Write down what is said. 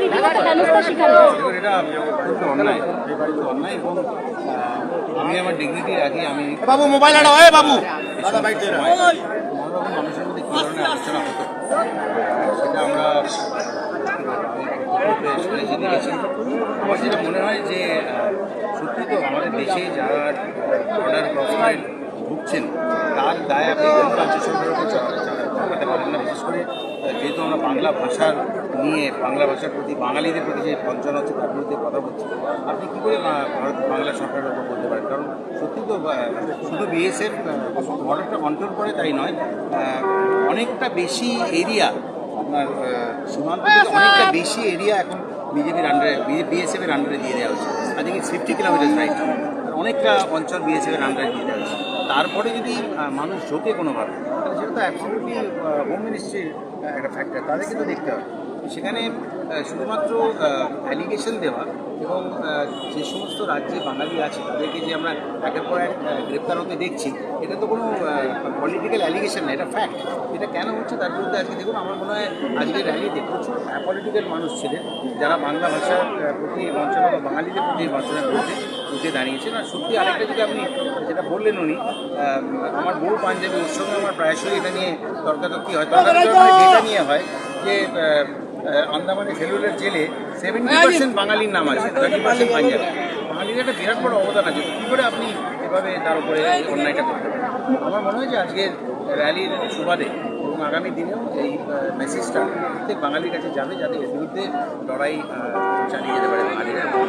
রীতিমতো হেনস্থার শিকার দেখুন এটা অত্যন্ত অন্যায় বিবাহিত অন্যায় এবং আহ, আমি আমার ডিগনিটি রাখি আমি বাবু মোবাইল আনো এ বাবু দাদা বাইক দিয়ে মনোরকম মানুষের মধ্যে কী ধরনের আলোচনা হতো সেটা আমরা প্রত্যেক শুনেছি দেখেছি আমার যেটা মনে হয় যে আহ, সত্যি তো আমাদের দেশে যারা বর্ডার ক্রস করে ঢুকছেন তার দায় আপনি কোন রাজ্য সরকারের উপর চাপা- চাপা- চাপাতে পারেন না বিশেষ করে আহ, যেহেতু আমরা বাংলা ভাষার নিয়ে বাংলা ভাষার প্রতি বাঙালিদের প্রতি যে বঞ্চনা হচ্ছে তার বিরুদ্ধে কথা বলছে। আপনি কী করে ভারত বাংলা সরকারের উপর বলতে পারেন? কারণ সত্যি তো শুধু বিএসএফ বর্ডারটা কন্ট্রোল করে তাই নয় অনেকটা বেশি এরিয়া আপনার সীমান্ত অনেকটা বেশি এরিয়া এখন বিজেপির আন্ডারে বিএসএফ এর আন্ডারে দিয়ে দেওয়া হচ্ছে। আজকে ফিফটি কিলোমিটার রাইট অনেকটা অঞ্চল বিএসএফ এর আন্ডারে দিয়ে দেওয়া হচ্ছে। তারপরে যদি মানুষ ঢোকে কোনোভাবে তাহলে সেটা তো অ্যাবসলিউটলি হোম মিনিস্ট্রির একটা ফ্যাক্টর তাদেরকে তো দেখতে হবে। সেখানে শুধুমাত্র অ্যালিগেশন দেওয়া এবং যে সমস্ত রাজ্যে বাঙালি আছে তাদেরকে যে আমরা একের পর এক গ্রেপ্তার হতে দেখছি, এটা তো কোনো পলিটিক্যাল অ্যালিগেশন না, এটা ফ্যাক্ট এটা কেন হচ্ছে তার বিরুদ্ধে আজকে দেখুন, আমার মনে হয় আজকের র্যালিতে প্রচুর পলিটিক্যাল মানুষ ছিলেন, যারা বাংলা ভাষার প্রতি বঞ্চনা বা বাঙালিদের প্রতি বঞ্চনার বিরুদ্ধে উঠে দাঁড়িয়েছেন। আর সত্যি আরেকটা যদি আপনি যেটা বললেন উনি আমার বউ পাঞ্জাবি সঙ্গে আমার প্রায়শই এটা নিয়ে তর্কাতর্কি হয়, তর্কাতর্কি এটা নিয়ে হয় যে আন্দামানে সেলুলার জেলে সেভেন্টি পার্সেন্ট বাঙালির নাম আছে থার্টি পার্সেন্ট পাঞ্জাবি। বাঙালির একটা বিরাট বড় অবদান আছে। কী করে আপনি এভাবে তার উপরে অন্যায়টা করতে পারেন? আমার মনে হয় যে আজকের র্যালির সুবাদে এবং আগামী দিনেও এই মেসেজটা প্রত্যেক বাঙালির কাছে যাবে যাতে এর বিরুদ্ধে লড়াই চালিয়ে যেতে পারে বাঙালিরা।